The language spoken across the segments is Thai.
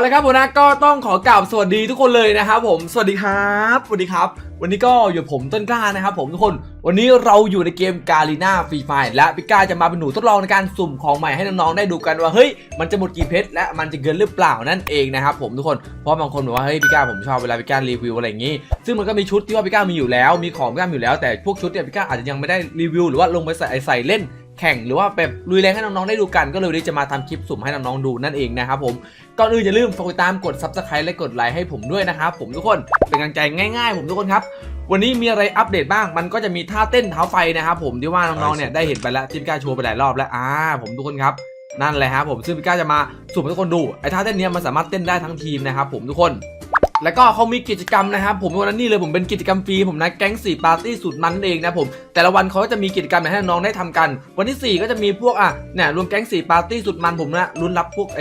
เลยครับผมนะก็ต้องขอกล่าวสวัสดีทุกคนเลยนะครับผมสวัสดีครับสวัสดีครับ วันนี้ก็อยู่ผมต้นกล้านะครับผมทุกคนวันนี้เราอยู่ในเกมกาลีนาฟรีไฟและพิก้าจะมาเป็นหนูทดลองในการสุ่มของใหม่ให้น้องๆได้ดูกันว่าเฮ้ยมันจะหมดกี่เพชรและมันจะเกินหรือเปล่านั่นเองนะครับผมทุกคนเพราะบางคนบอกว่าเฮ้ยพิก้าผมชอบเวลาพิก้ารีวิวอะไรอย่างงี้ ซึ่งมันก็มีชุดที่ว่าพิก้ามีอยู่แล้ว มีของพิก้ามีอยู่แล้วแต่พวกชุดเนี่ยพิก้าอาจจะยังไม่ได้รีวิวหรือว่าลงไปใส่ใส่เล่น แข่งหรือว่าแบบลุยแรงให้น้องๆได้ดูกัน ก็เลยวันนี้จะมาทำคลิปสุ่มให้น้องๆดูนั่นเองนะครับผมก่อนอื่นอย่าลืมฝากติดตามกด subscribe และกดไลค์ให้ผมด้วยนะครับผมทุกคนเป็นกำลังใจง่ายๆ ผมทุกคนครับวันนี้มีอะไรอัปเดตบ้าง มันก็จะมีท่าเต้นเท้าไฟนะครับผมที่ว่าน้องๆเนี่ยได้เห็นไปแล้วที่พี่ก้าโชว์ไปหลายรอบแล้วอ่าผมทุกคนครับนั่นแหละครับผมซึ่งพี่ก้าจะมาสุ่มให้ทุกคนดูไอ้ท่าเต้นเนี้ยมันสามารถเต้นได้ทั้งทีมนะครับผมทุกคน แล้วก็เขามีกิจกรรมนะครับผมวันนั้นนี่เลยผมเป็นกิจกรรมฟรีผมนะแก๊งสี่ปาร์ตี้สุดมันนั่นเองนะผมแต่ละวันเขาก็จะมีกิจกรรมให้น้องได้ทำกัน วันที่ 4 ก็จะมีพวกอะเนี่ยรวมแก๊งสี่ปาร์ตี้สุดมันผมนะลุ้นรับพวกไอ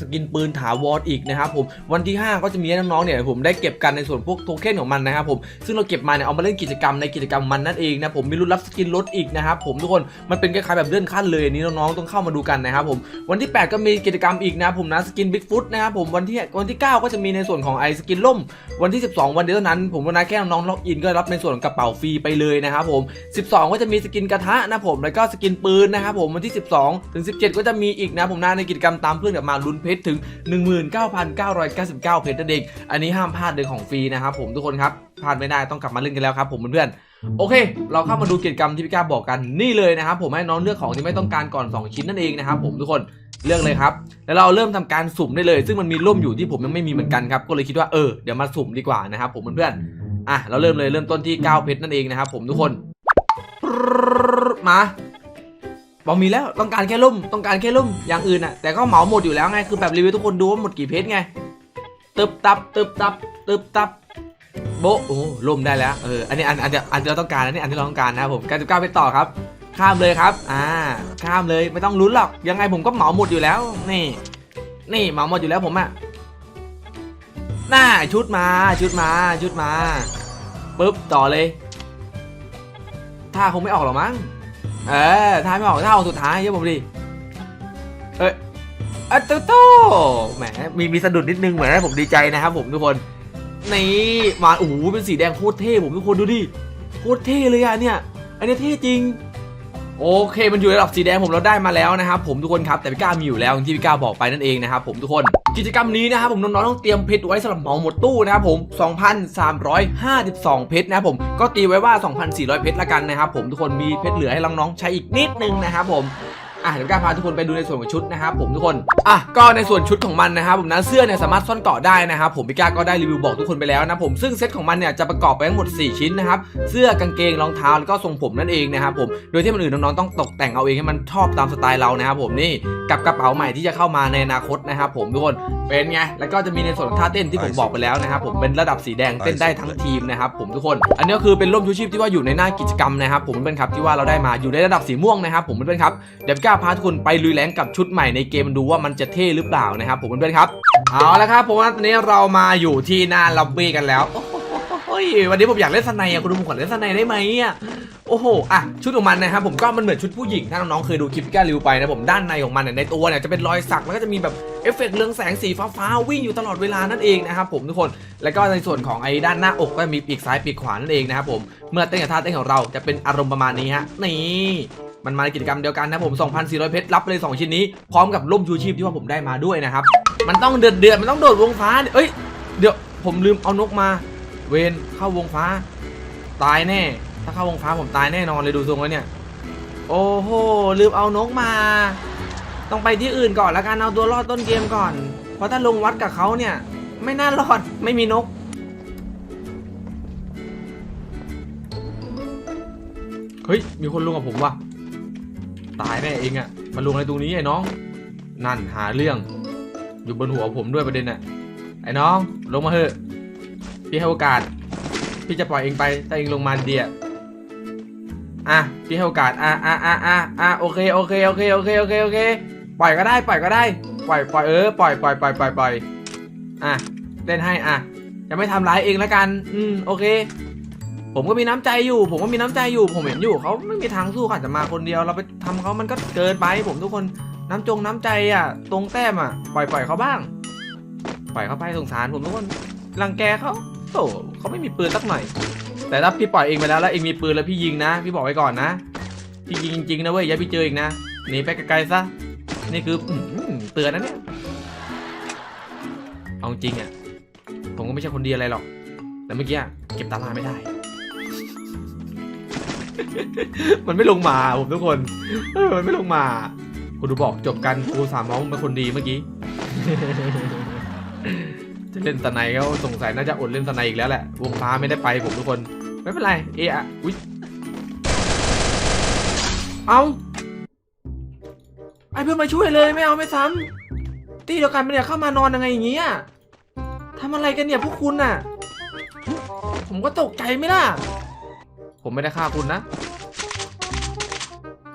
สกินปืนถาวรอีกนะครับผมวันที่ 5 ก็จะมีน้องๆเนี่ยผมได้เก็บกันในส่วนพวกโทเค็นของมันนะครับผมซึ่งเราเก็บมาเนี่ยเอามาเล่นกิจกรรมในกิจกรรมมันนั่นเองนะผมมีลุ้นรับสกินรถอีกนะครับผมทุกคนมันเป็นคล้ายๆแบบเลื่อนขั้นเลยอันนี้น้องๆต้องเข้ามาดูกันนะครับผมวันที่ 8 ก็มีกิจกรรมอีกนะผมนะสกินบิ๊กฟุตนะครับผมวันที่วันที่ 9 ก็จะมีในส่วนของไอสกินล่ม วันที่ 12 วันเดียวเท่านั้น ผมวันนั้นแค่น้องๆล็อกอินก็รับในส่วนของกระเป๋าฟรีไปเลยนะครับผม 12 ก็จะมีสกินกระทะนะผมแล้วก็สกินปืนนะครับผมวันที่ 12 ถึง 17 ก็จะมีอีกนะผมนะในกิจกรรมตามเพื่อนกับมาลุ้นเพชรถึง 19,999 เพชรนั่นเอง อันนี้ห้ามพลาดเลยของฟรีนะครับผมทุกคนครับพลาดไม่ได้ต้องกลับมาเล่นกันแล้วครับผมเพื่อนๆโอเค เราเข้ามาดูกิจกรรมที่พี่ก้าบอกกันนี่เลยนะครับผมให้น้องเลือกของที่ไม่ต้องการก่อน 2 ชิ้นนั่นเองนะครับผมทุกคนเลือกเลยครับ แล้วเราเริ่มทำการสุ่มได้เลย ซึ่งมันมีร่มอยู่ที่ผมยังไม่มีเหมือนกันครับ ก็เลยคิดว่าเออเดี๋ยวมาสุ่มดีกว่านะครับผมเพื่อนๆอะเราเริ่มเลยเริ่มต้นที่9เพชรนั่นเองนะครับผมทุกคนมา บอกมีแล้วต้องการแค่ร่มต้องการแค่ร่มอย่างอื่นอะแต่ก็เหมาหมดอยู่แล้วไงคือแบบรีวิวทุกคนดูว่าหมดกี่เพชรไงตึบตับตึบตับตึบตับโบโอ้ล่มได้แล้วเอออันนี้อันอันจะอันที่เราต้องการอันนี้อันที่เราต้องการนะครับผมการจะก้าไปต่อครับ ข้ามเลยครับอ่าข้ามเลยไม่ต้องลุ้นหรอกยังไงผมก็เหมาหมดอยู่แล้ว นี่ นี่เหมาหมดอยู่แล้วผมอะหน้าชุดมาชุดมาชุดมาปึ๊บต่อเลยท่าคงไม่ออกหรอมั้ง เออท่าไม่ออกท่าออกสุดท้ายเยอะผมดิเอ้ยอะโตโตแหมมีมีสะดุดนิดนึงเหมือนให้ผมดีใจนะครับผมทุกคนนี่มาโอ้โหเป็นสีแดงโคตรเท่ผมทุกคนดูดิโคตรเท่เลยอะเนี่ย อันนี้เท่จริงโอเค มันอยู่ในระดับสีแดงผมเราได้มาแล้วนะครับผมทุกคนครับแต่พี่ก้ามีอยู่แล้วอย่างที่พี่ก้าบอกไปนั่นเองนะครับผมทุกคน กิจกรรมนี้นะครับผมน้องๆต้องเตรียมเพชรไว้สำหรับเหมาหมดตู้นะครับผม 2,352 เพชรนะครับผมก็ตีไว้ว่า 2,400 เพชรละกันนะครับผมทุกคนมีเพชรเหลือให้น้องๆใช้อีกนิดนึงนะครับผม อะเดี๋ยวก้าพาทุกคนไปดูในส่วนของชุดนะครับผมทุกคนอะก็ในส่วนชุดของมันนะครับผมนะเสื้อเนี่ยสามารถซ่อนเกาะได้นะครับผมพี่ก้าก็ได้รีวิวบอกทุกคนไปแล้วนะผมซึ่งเซตของมันเนี่ยจะประกอบไปทั้งหมด 4 ชิ้นนะครับเสื้อกางเกงรองเท้าแล้วก็ทรงผมนั่นเองนะครับผมโดยที่มันอื่นน้องๆต้องตกแต่งเอาเองให้มันชอบตามสไตล์เรานะครับผมนี่กับกระเป๋าใหม่ที่จะเข้ามาในอนาคตนะครับผมทุกคนเป็นไงแล้วก็จะมีในส่วนของท่าเต้นที่ผมบอกไปแล้วนะครับผมเป็นระดับสีแดงเต้นได้ทั้งทีมนะครับผมทุกคน อันนี้คือเป็นร่มชูชีพที่ว่าอยู่ในหน้ากิจกรรมนะครับผมเพื่อนครับที่ว่าเราได้มาอยู่ในระดับสีม่วงนะครับผมเพื่อนครับเดี๋ยวก้าพาทุกคนไปลุยแรงกับชุดใหม่ในเกมดูว่ามันจะเท่หรือเปล่านะครับผมเพื่อนๆครับ เอาละครับผมว่าตอนนี้เรามาอยู่ที่หน้าล็อบบี้กันแล้วโอ้โหวันนี้ผมอยากเล่นสไนอะคุณดูผมขอเล่นสไนได้ไหมอะโอ้โหอะชุดของมันนะครับผมก็มันเหมือนชุดผู้หญิงถ้าน้องๆเคยดูคลิปพี่ก้ารีวิวไปนะผมด้านในของมันเนี่ยในตัวเนี่ยจะเป็นรอยสักแล้วก็จะมีแบบเอฟเฟกต์เรืองแสงสีฟ้าๆวิ่งอยู่ตลอดเวลานั่นเองนะครับผมทุกคนแล้วก็ในส่วนของไอ้ด้านหน้าอกก็มีปีกซ้ายปีกขวานั่นเองนะครับผมเมื่อเต้นกับท่าเต้นของเราจะเป็นอารมณ์ประมาณนี้ฮะนี่ มันมาในกิจกรรมเดียวกันนะผม 2,400 เพชรรับเลย 2 ชิ้นนี้ พร้อมกับร่มชูชีพที่ว่าผมได้มาด้วยนะครับ มันต้องเดือดเดือดมันต้องโดดวงฟ้าเอ้ยเดี๋ยวผมลืมเอานกมา เวนเข้าวงฟ้า ตายแน่ ถ้าเข้าวงฟ้าผมตายแน่นอนเลยดูทรงแล้วเนี่ย โอ้โหลืมเอานกมา ต้องไปที่อื่นก่อนแล้วกันเอาตัวรอดต้นเกมก่อน เพราะถ้าลงวัดกับเขาเนี่ย ไม่น่ารอดไม่มีนกเฮ้ย มีคนลงกับผมว่ะ ตายแน่เองอะมาลงอะไรตรงนี้ไอ้น้อง นั่นหาเรื่อง อยู่บนหัวผมด้วยประเด็นอะไอ้น้องลงมาเถอะพี่ให้โอกาส พี่จะปล่อยเองไปถ้าเองลงมาเดียอะพี่ให้โอกาสอะอะอะอะอะโอเคโอเคโอเคโอเคโอเคโอเคปล่อยก็ได้ปล่อยก็ได้ ปล่อยปล่อยเออปล่อยปล่อยปล่อยปล่อยปล่อยอะเล่นให้อะจะไม่ทำร้ายเองแล้วกัน อืมโอเค ผมก็มีน้ำใจอยู่ ผมก็มีน้ำใจอยู่ ผมเห็นอยู่เขาไม่มีทางสู้เขาอาจะมาคนเดียว เราไปทำเขามันก็เกินไป ผมทุกคนน้ำจงน้ำใจอะ ตรงแต้มอะปล่อยปล่อยเขาบ้าง ปล่อยเขาไปสงสารผมทุกคนรังแกเขาโอ้เขาไม่มีปืนสักหน่อย แต่ถ้าพี่ปล่อยเองไปแล้วแล้วเองมีปืนแล้วพี่ยิงนะ พี่บอกไว้ก่อนนะ พี่ยิงจริงๆนะเว้ยอย่าพี่เจออีกนะหนีไปไกลๆซะนี่คืออเตือนนะเนี่ยเอาจริงอะผมก็ไม่ใช่คนดีอะไรหรอก แต่เมื่อกี้เก็บตาลาไม่ได้ มันไม่ลงมาผมทุกคนมันไม่ลงมา คุณดูบอกจบกันกูสามมองเป็นคนดีเมื่อกี้ จะเล่นตะไนเขาสงสัยน่าจะอดเล่นตะไนอีกแล้วแหละ วงฟ้าไม่ได้ไปผมทุกคน ไม่เป็นไร เอะอะอุ๊ยเอาไอเพื่อนมาช่วยเลยไม่เอาไม่ซ้ำตีเดียวกันไม่เนี่ยเข้ามานอนยังไงอย่างเงี้ยทำอะไรกันเนี่ยพวกคุณน่ะ ผมก็ตกใจไหมล่ะ ผมไม่ได้ฆ่าคุณนะ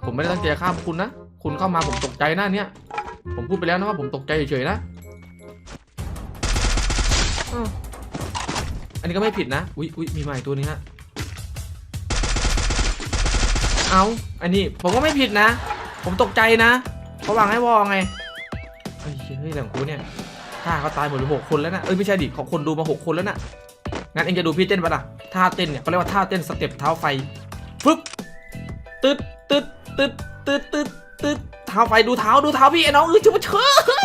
ผมไม่ได้ตั้งใจฆ่าคุณนะ คุณเข้ามาผมตกใจหน้าเนี้ยผมพูดไปแล้วนะว่าผมตกใจเฉยๆนะอันนี้ก็ไม่ผิดนะ อุ๊ยอุ๊ยมีมาอีกตัวนึงฮะ เอาอันนี้ผมก็ไม่ผิดนะ ผมตกใจนะเขาวางให้วอไง เฮ้ยเฮ้ยแต่ของกูเนี่ยฆ่าเขาตายหมดเลยหกคนแล้วนะ เอ้ยไม่ใช่ดิเขาคนดูมาหกคนแล้วนะ งั้นเองจะดูพี่เต้นปะล่ะท่าเต้นเนี่ยเขาเรียกว่าท่าเต้นสเต็ปเท้าไฟฟึ๊บตึ๊ดตึ๊ดตึ๊ดตึ๊ดตึ๊ดตึ๊ดเท้าไฟดูเท้าดูเท้าพี่ไอ้น้องเออจะมาเช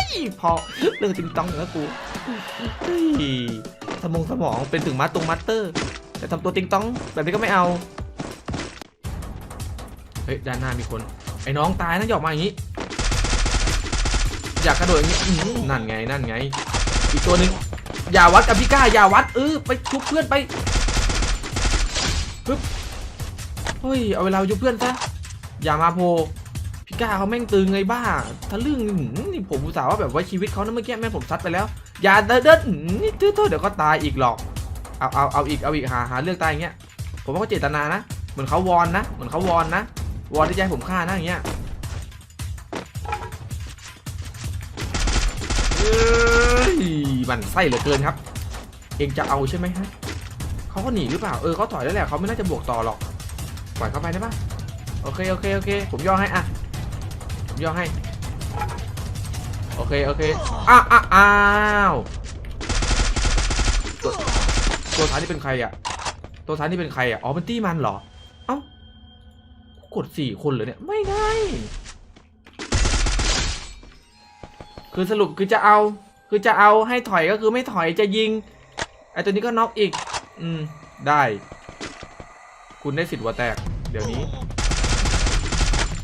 ยพอเรื่องจริงต้องแล้วกูเฮ้สมองสมองเป็นถึงมาตรงมาสเตอร์ แต่ทำตัวติงต้องแบบนี้ก็ไม่เอา เฮ้ยด้านหน้ามีคน ไอ้น้องตายนะหยอกมาอย่างนี้ อยากกระโดดอย่างนี้นั่นไงนั่นไง อีกตัวหนึ่ง อย่าวัดกับพี่ก้าอย่าวัดเออไปชุบเพื่อนไปปึ๊บเฮ้ยเอาเวลาไปชุบเพื่อนซะอย่ามาโพพี่ก้าเขาแม่งตึงไงบ้าทะลึ่งนี่ผมอุตส่าห์ว่าแบบว่าชีวิตเขานะเมื่อกี้แม่งผมซัดไปแล้ว อย่าเดินเดินนี่ตื้อเดี๋ยวก็ตายอีกหรอกเอาเอาเอาอีกเอาอีกหาหาเรื่องตายอย่างเงี้ยผมว่าเขาเจตนานะเหมือนเขาวอนนะเหมือนเขาวอนนะวอนที่จะให้ผมฆ่านะอย่างเงี้ย เอ้ยมันไส้เหลือเกินครับ เองจะเอาใช่ไหมฮะเขาก็หนีหรือเปล่า เออเขาถอยแล้วแหละเขาไม่น่าจะบวกต่อหรอก ปล่อยเข้าไปได้ปะโอเค โอเค โอเค ผมย่อให้อะ ผมย่อให้ โอเค โอเค อ้าวอ้าวอ้าวตัวตัวท้ายนี่เป็นใครอะ ตัวท้ายนี่เป็นใครอะ อ๋อ เป็นตี้มันเหรอ เอ้ากดสี่คนเหรอเนี่ย ไม่ได้ คือสรุปคือจะเอา คือจะเอาให้ถอยก็คือไม่ถอยจะยิงไอตัวนี้ก็น็อกอีก อืม ได้ คุณได้สิทธิ์หัวแตก เดี๋ยวนี้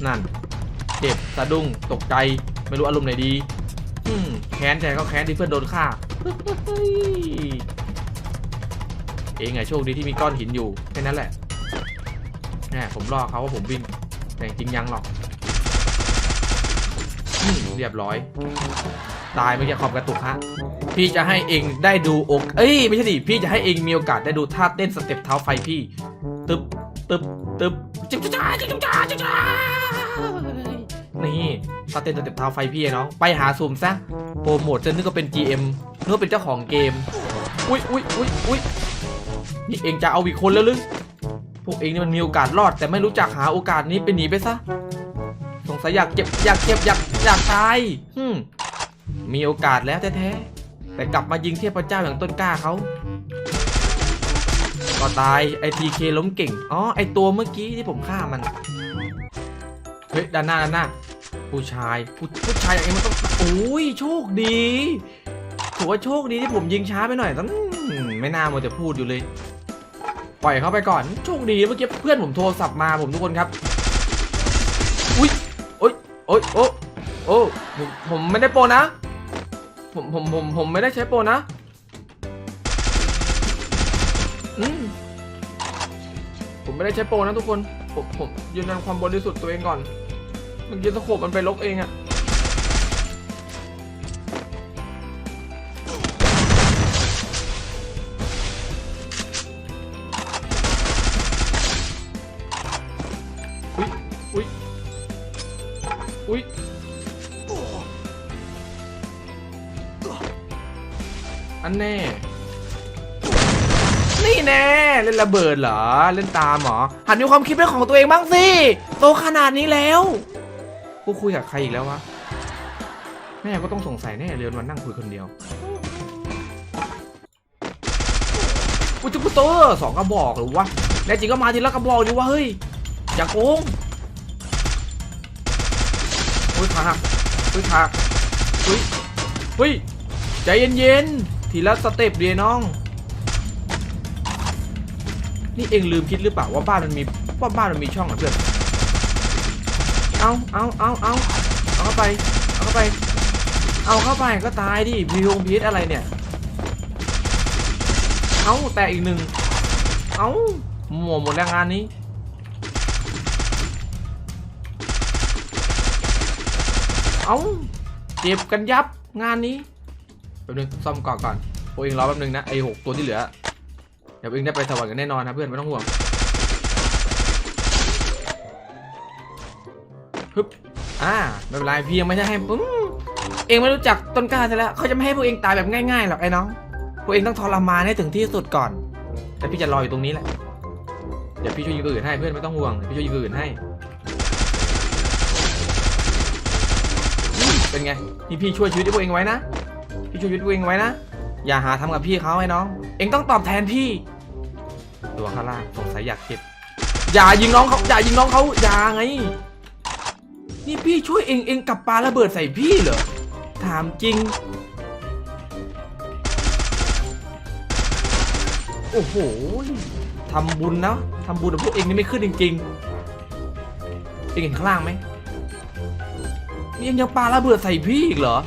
นั่น เจ็บสะดุ้งตกใจ ไม่รู้อารมณ์ไหนดี อืม แค้นใจเขาแค้นที่เพื่อนโดนฆ่า เองไงโชคดีที่มีก้อนหินอยู่ แค่นั้นแหละแน่ผมรอเขาว่าผมวิ่ง แต่จริงยังหรอก เรียบร้อย ตายไม่ใช่ขอบกระตุกฮะพี่จะให้เองได้ดูอกเอ้ยไม่ใช่ดิพี่จะให้เองมีโอกาสได้ดูท่าเต้นสเต็ปเท้าไฟพี่ตึบตึบตึบจิ๊บจ้าจิ๊บจ้าจิ๊บจ้านี่ท่าเต้นสเต็ปเท้าไฟพี่น้องไปหาซูมซะโปรโมทจะนึกว่าเป็น GM นึกว่าเป็นเจ้าของเกมอุ้ยอุ้ยอุ้ยอุ้ยนี่เองจะเอาอีกคนแล้วหรือพวกเองนี่มันมีโอกาสรอด แต่ไม่รู้จักหาโอกาสนี้ไปหนีไปซะสงสัยอยากเจ็บอยากเจ็บอยากอยากตายฮึม มีโอกาสแล้วแท้ๆแต่กลับมายิงเทพเจ้าอย่างต้นกล้าเขาก็ตายไอทีเคล้มเก่งอ๋อไอตัวเมื่อกี้ที่ผมฆ่ามันเฮ้ยด้านหน้าด้านหน้าผู้ชายผู้ผู้ชายอย่างนี้มันต้องโอ้ยโชคดีถือว่าโชคดีที่ผมยิงช้าไปหน่อยตั้งไม่น่ามัวแต่พูดอยู่เลย ปล่อยเขาไปก่อนโชคดีเมื่อกี้เพื่อนผมโทรศัพท์มาผมทุกคนครับอุ้ยโอ้ยโอ้ยโอ้โอ้ ผมผมไม่ได้โปรนะ ผมผมผมผมไม่ได้ใช้โปรนะอืมผมไม่ได้ใช้โปรนะทุกคน ผมผมยืนยันความบริสุทธิ์ตัวเองก่อน เมื่อกี้ตะโขบมันไปลกเองอะ นแน่ นี่แน่ เล่นระเบิดเหรอ เล่นตามเหรอ หันมีความคิดเป็นของตัวเองบ้างสิ โตขนาดนี้แล้ว กูคุยกับใครอีกแล้ววะ แม่ก็ต้องสงสัยแน่เรือนวันนั่งคุยคนเดียวอุจุกุเตสองกระบอกหรือวะแน่จริงก็มาทีละกระบอกดิวะเฮ้ย อย่าโกงโอ้ยขาหักเฮ้ยขาหักเฮ้ยเฮ้ยใจเย็นๆ ทีละสเต็ปดียน้อง นี่เองลืมคิดหรือเปล่าว่าบ้านมันมีว่าบ้านมันมีช่องเหรอเพื่อน เอาเอาเอาเอาเอาเข้าไป เอาเข้าไป เอาเข้าไปก็ตายดิพีวงพีอะไรเนี่ย เอาแต่อีกหนึ่ง เอาหมดหมดแรงงานนี้เอาเจ็บกันยับงานนี้ แป๊บนึงซ่อมก่อนก่อนพวกเองรอแป๊บนึงนะไอหกตัวที่เหลือเดี๋ยวพวกเองได้ไปสวรรค์กันแน่นอนนะเพื่อนไม่ต้องห่วงฮึบอ่าไม่เป็นไรพี่ยังไม่ได้ให้เองไม่รู้จักต้นกล้าซะแล้วเขาจะไม่ให้พวกเองตายแบบง่ายๆหรอกไอ้น้องพวกเองต้องทรมานให้ถึงที่สุดก่อน แต่พี่จะรออยู่ตรงนี้แหละเดี๋ยวพี่ช่วยยิงอื่นให้เพื่อนไม่ต้องห่วงพี่ช่วยยิงอื่นให้เป็นไงนี่พี่ช่วยชีวิตพวกเองไว้นะ พี่ช่วยชีวิตพวกเองไว้นะ อย่าหาทำกับพี่เขาไอ้น้อง เองต้องตอบแทนพี่ ตัวข้างล่างสงสัยอยากเก็บ อย่ายิงน้องเขาอย่ายิงน้องเขาอย่าไง นี่พี่ช่วยเองเองกลับปลาระเบิดใส่พี่เหรอ ถามจริง โอ้โหทำบุญนะทำบุญกับพวกเองนี่ไม่ขึ้นจริงๆเองเห็นข้างล่างไหมนี่ยังยังปลาระเบิดใส่พี่อีกเหรอ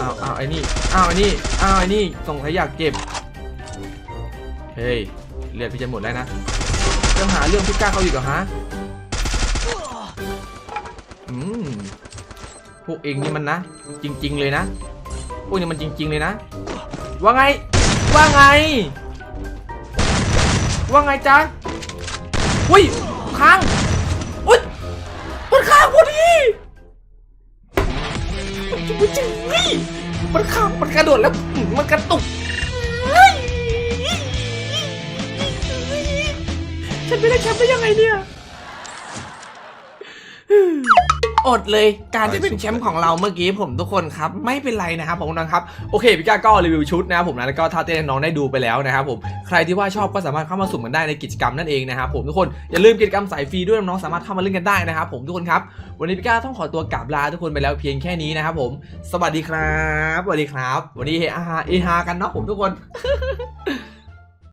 อ้าวอ้าวไอ้นี่อ้าวไอ้นี่อ้าวไอ้นี่ส่งสัยอยากเก็บเฮ้ยเลือดพี่จะหมดแล้วนะจะหาเรื่องพี่กล้าเขาอีกเหรอฮะอืมพวกเองนี่มันนะ จริง ๆ เลยนะพวกนี้มันจริง ๆ เลยนะ ว่าไง ว่าไง ว่าไงจ๊ะอุ้ยค้างอุ้ยมันค้างพอดี มันข้ามมันกระโดดแล้วมันกระตุก ฉันไม่ได้แชมป์ได้ยังไงเนี่ย อดเลยการจะเป็นแชมป์ของเราเมื่อกี้ผมทุกคนครับ ไม่เป็นไรนะครับผมนะครับโอเคพี่ก้าก็รีวิวชุดนะครับผมนะแล้วก็ท่าเต้นน้องได้ดูไปแล้วนะครับผมใครที่ว่าชอบก็สามารถเข้ามาสุ่มกันได้ในกิจกรรมนั่นเองนะครับผมทุกคนอย่าลืมกิจกรรมสายฟรีด้วยน้องๆสามารถเข้ามาเล่นกันได้นะครับผมทุกคนครับวันนี้พี่ก้าต้องขอตัวกลับลาทุกคนไปแล้วเพียงแค่นี้นะครับผมสวัสดีครับสวัสดีครับ วันนี้เฮฮาเฮฮากันเนาะผมทุกคน